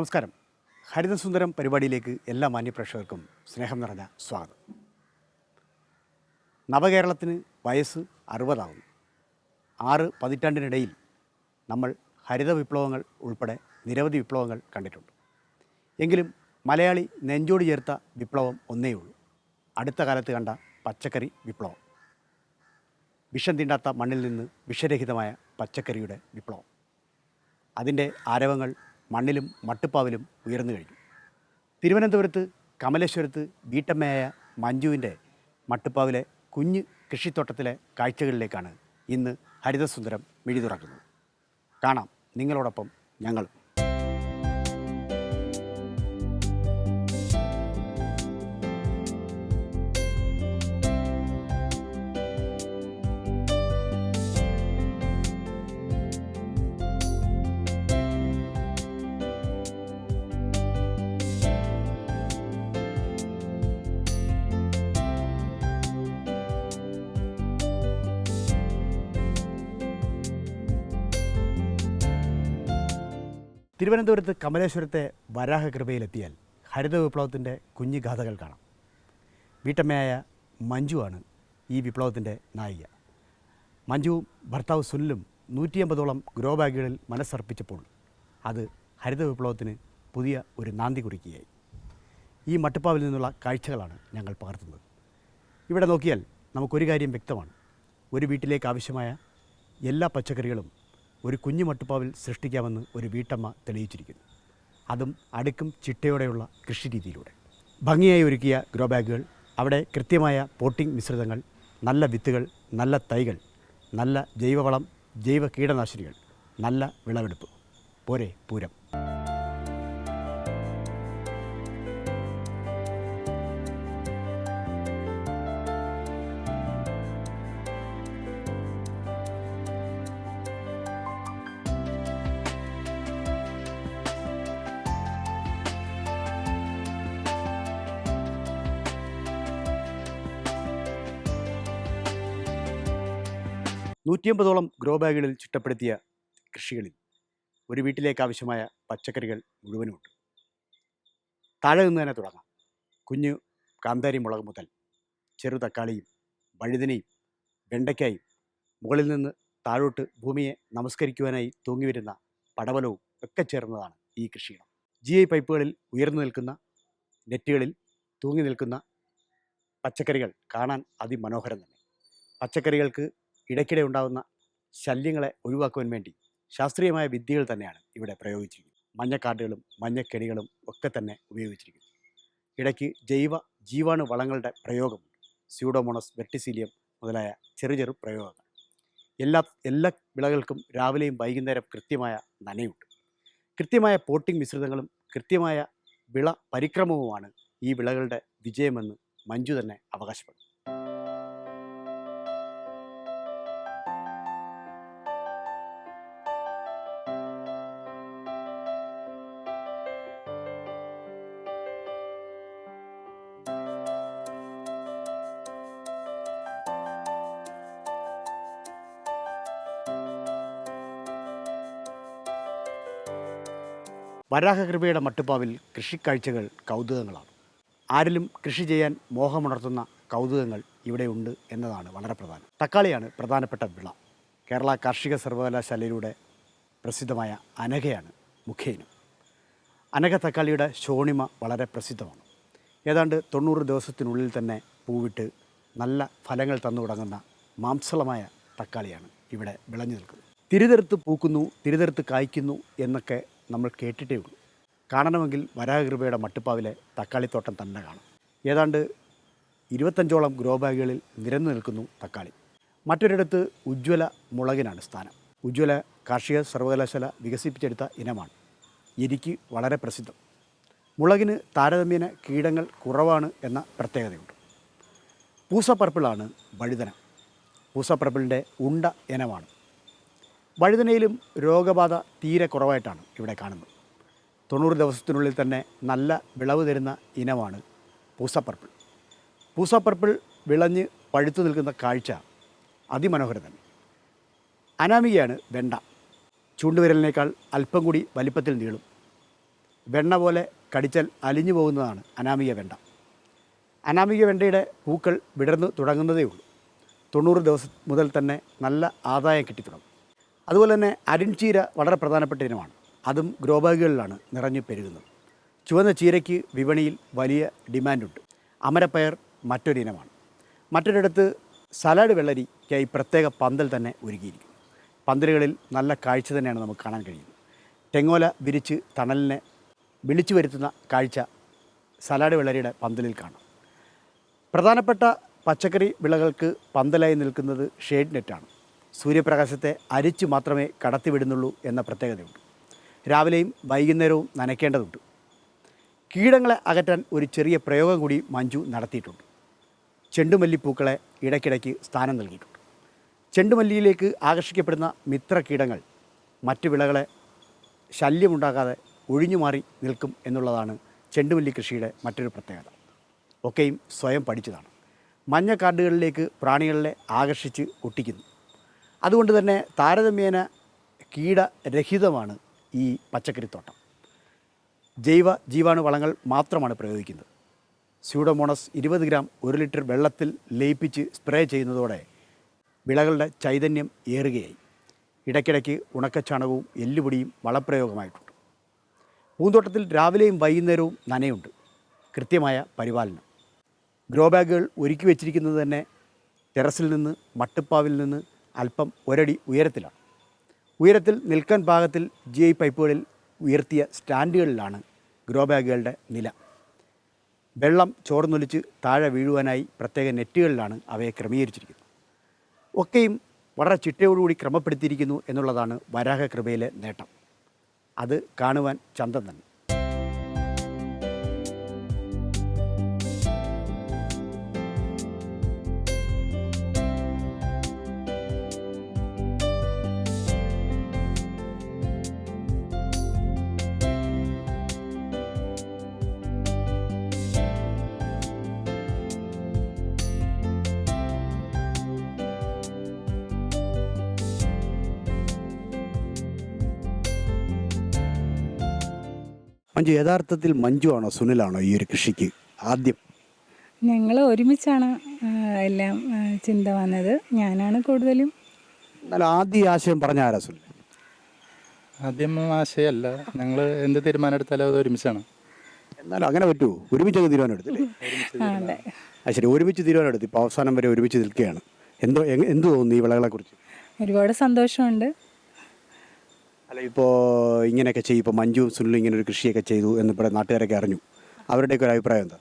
നമസ്കാരം. ഹരിതസുന്ദരം പരിപാടിയിലേക്ക് എല്ലാ മാന്യപ്രേക്ഷകർക്കും സ്നേഹം നിറഞ്ഞ സ്വാഗതം. നവകേരളത്തിന് വയസ്സ് അറുപതാകുന്നു. ആറ് പതിറ്റാണ്ടിനിടയിൽ നമ്മൾ ഹരിത വിപ്ലവങ്ങൾ ഉൾപ്പെടെ നിരവധി വിപ്ലവങ്ങൾ കണ്ടിട്ടുണ്ട്. എങ്കിലും മലയാളി നെഞ്ചോട് ചേർത്ത വിപ്ലവം ഒന്നേ ഉള്ളൂ. അടുത്ത കാലത്ത് കണ്ട പച്ചക്കറി വിപ്ലവം. വിഷം തീണ്ടാത്ത മണ്ണിൽ നിന്ന് വിഷരഹിതമായ പച്ചക്കറിയുടെ വിപ്ലവം. അതിന്റെ ആരവങ്ങൾ മണ്ണിലും മട്ടുപ്പാവിലും ഉയർന്നു കഴിഞ്ഞു. തിരുവനന്തപുരത്ത് കമലേശ്വരത്ത് വീട്ടമ്മയായ മഞ്ജുവിന്റെ മട്ടുപ്പാവിലെ കുഞ്ഞ് കൃഷിത്തോട്ടത്തിലെ കാഴ്ചകളിലേക്കാണ് ഇന്ന് ഹരിതസുന്ദരം മിഴി തുറക്കുന്നത് കാണാം. നിങ്ങളോടൊപ്പം ഞങ്ങളും. തിരുവനന്തപുരത്ത് കമലേശ്വരത്തെ വരാഹകൃപയിലെത്തിയാൽ ഹരിത വിപ്ലവത്തിന്റെ കുഞ്ഞു ഗാഥകൾ കാണാം. വീട്ടമ്മയായ മഞ്ജുവാണ് ഈ വിപ്ലവത്തിന്റെ നായിക. മഞ്ജുവും ഭർത്താവ് സുനിലും നൂറ്റിയമ്പതോളം ഗ്രോ ബാഗുകളിൽ മനസ്സർപ്പിച്ചപ്പോൾ അത് ഹരിത വിപ്ലവത്തിന് പുതിയ ഒരു നാന്തി കുറിക്കുകയായി. ഈ മട്ടുപ്പാവിൽ നിന്നുള്ള കാഴ്ചകളാണ് ഞങ്ങൾ പകർത്തുന്നത്. ഇവിടെ നോക്കിയാൽ നമുക്കൊരു കാര്യം വ്യക്തമാണ്. ഒരു വീട്ടിലേക്ക് ആവശ്യമായ എല്ലാ പച്ചക്കറികളും ഒരു കുഞ്ഞു മട്ടുപ്പാവിൽ സൃഷ്ടിക്കാമെന്ന് ഒരു വീട്ടമ്മ തെളിയിച്ചിരിക്കുന്നു. അതും അടുക്കും ചിട്ടയോടെയുള്ള കൃഷി രീതിയിലൂടെ ഭംഗിയായി ഒരുക്കിയ ഗ്രോ ബാഗുകൾ അവിടെ കൃത്യമായ പോട്ടിംഗ് മിശ്രിതങ്ങൾ നല്ല വിത്തുകൾ നല്ല തൈകൾ നല്ല ജൈവവളം ജൈവ കീടനാശിനികൾ നല്ല വിളവെടുപ്പ്. പോരെ പൂരം. നൂറ്റിയമ്പതോളം ഗ്രോ ബാഗുകളിൽ ചിട്ടപ്പെടുത്തിയ കൃഷികളിൽ ഒരു വീട്ടിലേക്ക് ആവശ്യമായ പച്ചക്കറികൾ മുഴുവനുമുണ്ട്. താഴെ നിന്ന് തന്നെ തുടങ്ങാം. കുഞ്ഞു കാന്താരി മുളക് മുതൽ ചെറു തക്കാളിയും വഴുതനയും വെണ്ടയ്ക്കായും മുകളിൽ നിന്ന് താഴോട്ട് ഭൂമിയെ നമസ്കരിക്കുവാനായി തൂങ്ങി വരുന്ന പടവലവും ഒക്കെ ചേർന്നതാണ് ഈ കൃഷിയിടം. ജി ഐ പൈപ്പുകളിൽ ഉയർന്നു നിൽക്കുന്ന നെറ്റുകളിൽ തൂങ്ങി നിൽക്കുന്ന പച്ചക്കറികൾ കാണാൻ അതിമനോഹരം തന്നെ. പച്ചക്കറികൾക്ക് ഇടയ്ക്കിടെ ഉണ്ടാകുന്ന ശല്യങ്ങളെ ഒഴിവാക്കുവാൻ വേണ്ടി ശാസ്ത്രീയമായ വിദ്യകൾ തന്നെയാണ് ഇവിടെ പ്രയോഗിച്ചിരിക്കുന്നത്. മഞ്ഞക്കാടുകളും മഞ്ഞക്കെണികളും ഒക്കെ തന്നെ ഉപയോഗിച്ചിരിക്കുന്നു. ഇടയ്ക്ക് ജൈവ ജീവാണു വളങ്ങളുടെ പ്രയോഗം സ്യൂഡോമോണസ് വെർട്ടിസീലിയം മുതലായ ചെറു ചെറു പ്രയോഗങ്ങൾ. എല്ലാ എല്ലാ വിളകൾക്കും രാവിലെയും വൈകുന്നേരം കൃത്യമായ നനയുണ്ട്. കൃത്യമായ പോട്ടിംഗ് മിശ്രിതങ്ങളും കൃത്യമായ വിള പരിക്രമവുമാണ് ഈ വിളകളുടെ വിജയമെന്ന് മഞ്ജു തന്നെ അവകാശപ്പെടുന്നു. വരാഹകൃപയുടെ മട്ടുപ്പാവിൽ കൃഷിക്കാഴ്ചകൾ കൗതുകങ്ങളാണ്. ആരിലും കൃഷി ചെയ്യാൻ മോഹമുണർത്തുന്ന കൗതുകങ്ങൾ ഇവിടെ ഉണ്ട് എന്നതാണ് വളരെ പ്രധാനം. തക്കാളിയാണ് പ്രധാനപ്പെട്ട വിള. കേരള കാർഷിക സർവകലാശാലയിലൂടെ പ്രസിദ്ധമായ അനഘയാണ് മുഖേനം. അനഘ തക്കാളിയുടെ ശോണിമ വളരെ പ്രസിദ്ധമാണ്. ഏതാണ്ട് തൊണ്ണൂറ് ദിവസത്തിനുള്ളിൽ തന്നെ പൂവിട്ട് നല്ല ഫലങ്ങൾ തന്നു തുടങ്ങുന്ന മാംസളമായ തക്കാളിയാണ് ഇവിടെ വിളഞ്ഞു നിൽക്കുന്നത്. തിരുതെറുത്ത് പൂക്കുന്നു തിരുതെറുത്ത് കായ്ക്കുന്നു എന്നൊക്കെ നമ്മൾ കേട്ടിട്ടേ ഉള്ളൂ. കാണണമെങ്കിൽ വരാഹകൃപയുടെ മട്ടുപ്പാവിലെ തക്കാളിത്തോട്ടം തന്നെ കാണാം. ഏതാണ്ട് ഇരുപത്തഞ്ചോളം ഗ്രോ ബാഗുകളിൽ നിരന്നു നിൽക്കുന്നു തക്കാളി. മറ്റൊരിടത്ത് ഉജ്ജ്വല മുളകിനാണ് സ്ഥാനം. ഉജ്ജ്വല കാർഷിക സർവകലാശാല വികസിപ്പിച്ചെടുത്ത ഇനമാണ്. എരിക്ക് വളരെ പ്രസിദ്ധം. മുളകിന് താരതമ്യേന കീടങ്ങൾ കുറവാണ് എന്ന പ്രത്യേകതയുണ്ട്. പൂസപ്പർപ്പിളാണ് വഴുതന പൂസപ്പർപ്പിളിന്റെ ഉണ്ട ഇനമാണ്. വഴുതനയിലും രോഗബാധ തീരെ കുറവായിട്ടാണ് ഇവിടെ കാണുന്നത്. തൊണ്ണൂറ് ദിവസത്തിനുള്ളിൽ തന്നെ നല്ല വിളവ് തരുന്ന ഇനമാണ് പൂസപ്പർപ്പിൾ. പൂസപ്പർപ്പിൾ വിളഞ്ഞ് പഴുത്തു നിൽക്കുന്ന കാഴ്ച അതിമനോഹരം തന്നെ അനാമികയാണ് വെണ്ട. ചൂണ്ടുവിരലിനേക്കാൾ അല്പം കൂടി വലിപ്പത്തിൽ നീളും. വെണ്ണ പോലെ കടിച്ചാൽ അലിഞ്ഞു പോകുന്നതാണ് അനാമിക വെണ്ട. അനാമിക വെണ്ടയുടെ പൂക്കൾ വിടർന്നു തുടങ്ങുന്നതേ ഉള്ളൂ തൊണ്ണൂറ് ദിവസം മുതൽ തന്നെ നല്ല ആദായം കിട്ടിത്തുടങ്ങും. അതുപോലെ തന്നെ അരിൻചീര വളരെ പ്രധാനപ്പെട്ട ഇനമാണ്. അതും ഗ്രോബാഗുകളിലാണ് നിറഞ്ഞു പെരുകുന്നത്. ചുവന്ന ചീരയ്ക്ക് വിപണിയിൽ വലിയ ഡിമാൻഡുണ്ട്. അമരപ്പയർ മറ്റൊരു ഇനമാണ്. മറ്റൊരിടത്ത് സലാഡ് വെള്ളരിക്കായി പ്രത്യേക പന്തൽ തന്നെ ഒരുക്കിയിരിക്കും പന്തലുകളിൽ നല്ല കാഴ്ച തന്നെയാണ് നമുക്ക് കാണാൻ കഴിയുന്നത്. തെങ്ങോല വിരിച്ച് തണലിനെ വിളിച്ചു വരുത്തുന്ന കാഴ്ച സലാഡ് വെള്ളരിയുടെ പന്തലിൽ കാണാം. പ്രധാനപ്പെട്ട പച്ചക്കറി വിളകൾക്ക് പന്തലായി നിൽക്കുന്നത് ഷെയ്ഡ് നെറ്റാണ്. സൂര്യപ്രകാശത്തെ അരിച്ചു മാത്രമേ കടത്തിവിടുന്നുള്ളൂ എന്ന പ്രത്യേകതയുണ്ട്. രാവിലെയും വൈകുന്നേരവും നനയ്ക്കേണ്ടതുണ്ട്. കീടങ്ങളെ അകറ്റാൻ ഒരു ചെറിയ പ്രയോഗം കൂടി മഞ്ജു നടത്തിയിട്ടുണ്ട്. ചെണ്ടുമല്ലിപ്പൂക്കളെ ഇടയ്ക്കിടയ്ക്ക് സ്ഥാനം നൽകിയിട്ടുണ്ട്. ചെണ്ടുമല്ലിയിലേക്ക് ആകർഷിക്കപ്പെടുന്ന മിത്ര കീടങ്ങൾ മറ്റു വിളകളെ ശല്യമുണ്ടാകാതെ ഒഴിഞ്ഞു മാറി നിൽക്കും എന്നുള്ളതാണ് ചെണ്ടുമല്ലി കൃഷിയുടെ മറ്റൊരു പ്രത്യേകത. ഒക്കെയും സ്വയം പഠിച്ചതാണ്. മഞ്ഞ കാർഡുകളിലേക്ക് പ്രാണികളെ ആകർഷിച്ച് ഒട്ടിക്കുന്നു. അതുകൊണ്ട് തന്നെ താരതമ്യേന കീടരഹിതമാണ് ഈ പച്ചക്കറിത്തോട്ടം. ജൈവ ജീവാണു വളങ്ങൾ മാത്രമാണ് പ്രയോഗിക്കുന്നത്. സ്യൂഡോമോണസ് ഇരുപത് ഗ്രാം ഒരു ലിറ്റർ വെള്ളത്തിൽ ലയിപ്പിച്ച് സ്പ്രേ ചെയ്യുന്നതോടെ വിളകളുടെ ചൈതന്യം ഏറുകയായി. ഇടയ്ക്കിടയ്ക്ക് ഉണക്കച്ചാണകവും എല്ലുപൊടിയും വളപ്രയോഗമായിട്ടുണ്ട്. പൂന്തോട്ടത്തിൽ രാവിലെയും വൈകുന്നേരവും നനയുണ്ട്. കൃത്യമായ പരിപാലനം. ഗ്രോ ബാഗുകൾ ഒരുക്കി വെച്ചിരിക്കുന്നത് തന്നെ ടെറസിൽ നിന്ന് മട്ടുപ്പാവിൽ നിന്ന് അല്പം ഒരടി ഉയരത്തിലാണ്. ഉയരത്തിൽ നിൽക്കാൻ പാകത്തിൽ ജി ഐ പൈപ്പുകളിൽ ഉയർത്തിയ സ്റ്റാൻഡുകളിലാണ് ഗ്രോ ബാഗുകളുടെ നില. വെള്ളം ചോർന്നൊലിച്ച് താഴെ വീഴുവാനായി പ്രത്യേക നെറ്റുകളിലാണ് അവയെ ക്രമീകരിച്ചിരിക്കുന്നത്. ഒക്കെയും വളരെ ചിട്ടയോടുകൂടി ക്രമപ്പെടുത്തിയിരിക്കുന്നു എന്നുള്ളതാണ് വരാഹ കൃപയിലെ നേട്ടം. അത് കാണുവാൻ ചന്തം തന്നെ. മഞ്ജു യഥാർത്ഥത്തിൽ മഞ്ജു ആണോ സുനിലാണോ ഈ ഒരു കൃഷിക്ക് ആദ്യം? ഞങ്ങൾ ഒരുമിച്ചാണ് എല്ലാം ചിന്ത വന്നത്. ഞാനാണ് കൂടുതലും. എന്നാൽ ആദ്യ ആശയം പറഞ്ഞ ആരാ സുനിൽ? ആദ്യം ആശയമല്ല ഞങ്ങൾ എന്ത് തീരുമാനം എടുത്താലും അത് ഒരുമിച്ചാണ്. എന്നാലും അങ്ങനെ പറ്റുമോ ഒരുമിച്ച് അങ്ങ് തീരുമാനം. എടുത്തില്ലേ അതെ ശരി. ഒരുമിച്ച് തീരുമാനം എടുത്തു ഇപ്പോൾ അവസാനം വരെ ഒരുമിച്ച് നിൽക്കുകയാണ്. എന്തോ എന്ത് തോന്നുന്നു ഈ വിളകളെക്കുറിച്ച്? ഒരുപാട് സന്തോഷമുണ്ട്. അല്ല ഇപ്പോൾ ഇങ്ങനെയൊക്കെ ചെയ്യും. ഇപ്പോൾ മഞ്ജു സുനിലും ഇങ്ങനെ ഒരു കൃഷിയൊക്കെ ചെയ്തു എന്ന് ഇവിടെ നാട്ടുകാരൊക്കെ അറിഞ്ഞു. അവരുടെയൊക്കെ ഒരു അഭിപ്രായം എന്താ?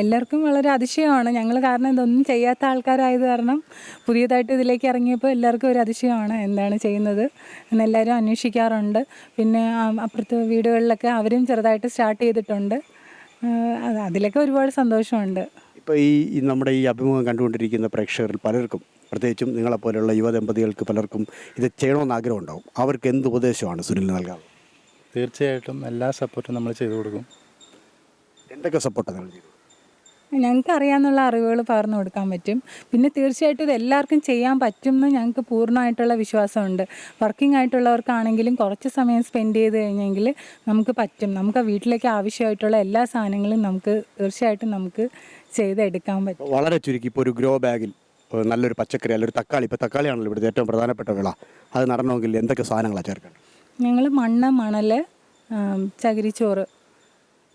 എല്ലാവർക്കും വളരെ അതിശയമാണ്. ഞങ്ങൾ കാരണം ഇതൊന്നും ചെയ്യാത്ത ആൾക്കാരായത് കാരണം പുതിയതായിട്ട് ഇതിലേക്ക് ഇറങ്ങിയപ്പോൾ എല്ലാവർക്കും ഒരു അതിശയമാണ് എന്താണ് ചെയ്യുന്നത് എന്നെല്ലാവരും അന്വേഷിക്കാറുണ്ട്. പിന്നെ അപ്പുറത്ത് വീടുകളിലൊക്കെ അവരും ചെറുതായിട്ട് സ്റ്റാർട്ട് ചെയ്തിട്ടുണ്ട്. അതിലൊക്കെ ഒരുപാട് സന്തോഷമുണ്ട്. ഇപ്പോൾ ഈ ഈ നമ്മുടെ ഈ അഭിമുഖം കണ്ടുകൊണ്ടിരിക്കുന്ന പ്രേക്ഷകരിൽ പലർക്കും പ്രത്യേകിച്ചും നിങ്ങളെപ്പോലെയുള്ള യുവദമ്പതികൾക്ക് പലർക്കും ഇത് ചെയ്യണമെന്ന് ആഗ്രഹം ഉണ്ടാവും അവർക്ക് എന്ത് ഉപദേശമാണ് സുനിൽ നൽകാറ് തീർച്ചയായിട്ടും എല്ലാ സപ്പോർട്ടും നമ്മൾ ചെയ്തു കൊടുക്കും. എന്തൊക്കെ സപ്പോർട്ടാണ് നിങ്ങൾ ചെയ്തത്? ഞങ്ങൾക്ക് അറിയാവുന്ന അറിവുകൾ പകർന്നു കൊടുക്കാൻ പറ്റും. പിന്നെ തീർച്ചയായിട്ടും ഇത് എല്ലാവർക്കും ചെയ്യാൻ പറ്റും എന്ന് ഞങ്ങൾക്ക് പൂർണമായിട്ടുള്ള വിശ്വാസമുണ്ട്. വർക്കിംഗ് ആയിട്ടുള്ളവർക്കാണെങ്കിലും കുറച്ച് സമയം സ്പെൻഡ് ചെയ്ത് കഴിഞ്ഞെങ്കിൽ നമുക്ക് പറ്റും. നമുക്ക് വീട്ടിലേക്ക് ആവശ്യമായിട്ടുള്ള എല്ലാ സാധനങ്ങളും നമുക്ക് തീർച്ചയായിട്ടും നമുക്ക് ചെയ്തെടുക്കാൻ പറ്റും. വളരെ ചുരുക്കി ഇപ്പോൾ ഒരു ഗ്രോ ബാഗിൽ നല്ലൊരു പച്ചക്കറി അല്ലെങ്കിൽ തക്കാളി. ഇപ്പോൾ തക്കാളിയാണല്ലോ ഇവിടുത്തെ ഏറ്റവും പ്രധാനപ്പെട്ട വിള. അത് നടണമെങ്കിൽ എന്തൊക്കെ സാധനങ്ങളാണ് ചേർക്കേണ്ടത്? ഞങ്ങൾ മണ്ണ് മണൽ ചകിരിച്ചോറ്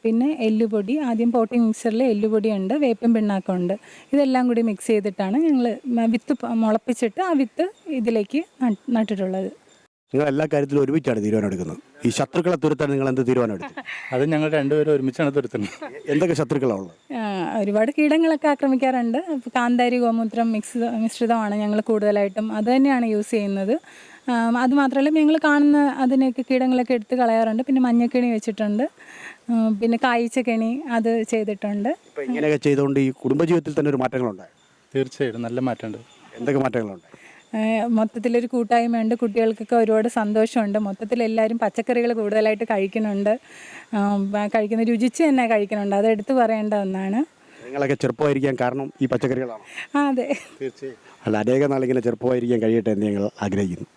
പിന്നെ എല്ലുപൊടി. ആദ്യം പോട്ടി മിക്സറിൽ എല്ലുപൊടി ഉണ്ട് വേപ്പും പിണ്ണാക്കമുണ്ട് ഇതെല്ലാം കൂടി മിക്സ് ചെയ്തിട്ടാണ് ഞങ്ങൾ വിത്ത് മുളപ്പിച്ചിട്ട് ആ വിത്ത് ഇതിലേക്ക് നട്ട് നട്ടിട്ടുള്ളത്. നിങ്ങൾ എല്ലാ കാര്യത്തിലും ഒരുമിച്ചാണ് തീരുമാനം എടുക്കുന്നത് ഈ ശത്രുക്കളെ തുരത്താൻ നിങ്ങൾ എന്ത് തീരുമാനം എടുത്തു അത് ഞങ്ങൾ രണ്ടുപേരും ഒരുമിച്ചാണ് തുരത്തുന്നത്. എന്തൊക്കെ ശത്രുക്കളാണ് ഉള്ളത്? ആ, ഒരുപാട് കീടങ്ങളൊക്കെ ആക്രമിക്കാറുണ്ട്. കാന്താരി ഗോമൂത്രം മിക്സ് മിശ്രിതമാണ് ഞങ്ങൾ കൂടുതലായിട്ടും അത് തന്നെയാണ് യൂസ് ചെയ്യുന്നത്. ആം, അത് മാത്രമല്ല ഞങ്ങൾ കാണുന്ന അതിനൊക്കെ കീടങ്ങളൊക്കെ എടുത്ത് കളയാറുണ്ട്. പിന്നെ മഞ്ഞക്കെണി വെച്ചിട്ടുണ്ട്. ഉം, പിന്നെ കായ്ച്ച കെണി അത് ചെയ്തിട്ടുണ്ട്. ഇങ്ങനെയൊക്കെ ചെയ്തുകൊണ്ട് ഈ കുടുംബജീവിതത്തിൽ തന്നെ ഒരു മാറ്റങ്ങളുണ്ടായി? തീർച്ചയായിട്ടും നല്ല മാറ്റമുണ്ട്. എന്തൊക്കെ മാറ്റങ്ങളുണ്ടായി? ഏഹ് മൊത്തത്തിലൊരു കൂട്ടായ്മയുണ്ട്. കുട്ടികൾക്കൊക്കെ ഒരുപാട് സന്തോഷമുണ്ട്. മൊത്തത്തിൽ എല്ലാവരും പച്ചക്കറികൾ കൂടുതലായിട്ട് കഴിക്കുന്നുണ്ട്. കഴിക്കുന്ന രുചിച്ച് തന്നെ കഴിക്കുന്നുണ്ട്. അത് എടുത്തു പറയേണ്ട ഒന്നാണ്. നിങ്ങളൊക്കെ ചെറുപ്പമായിരിക്കാൻ കാരണം ഈ പച്ചക്കറികളാണ്? അതെ. തീർച്ചയായും. അല്ല അനേക നാളിങ്ങനെ ചെറുപ്പമായിരിക്കാൻ കഴിയട്ടെ എന്ന് ഞങ്ങൾ ആഗ്രഹിക്കുന്നു.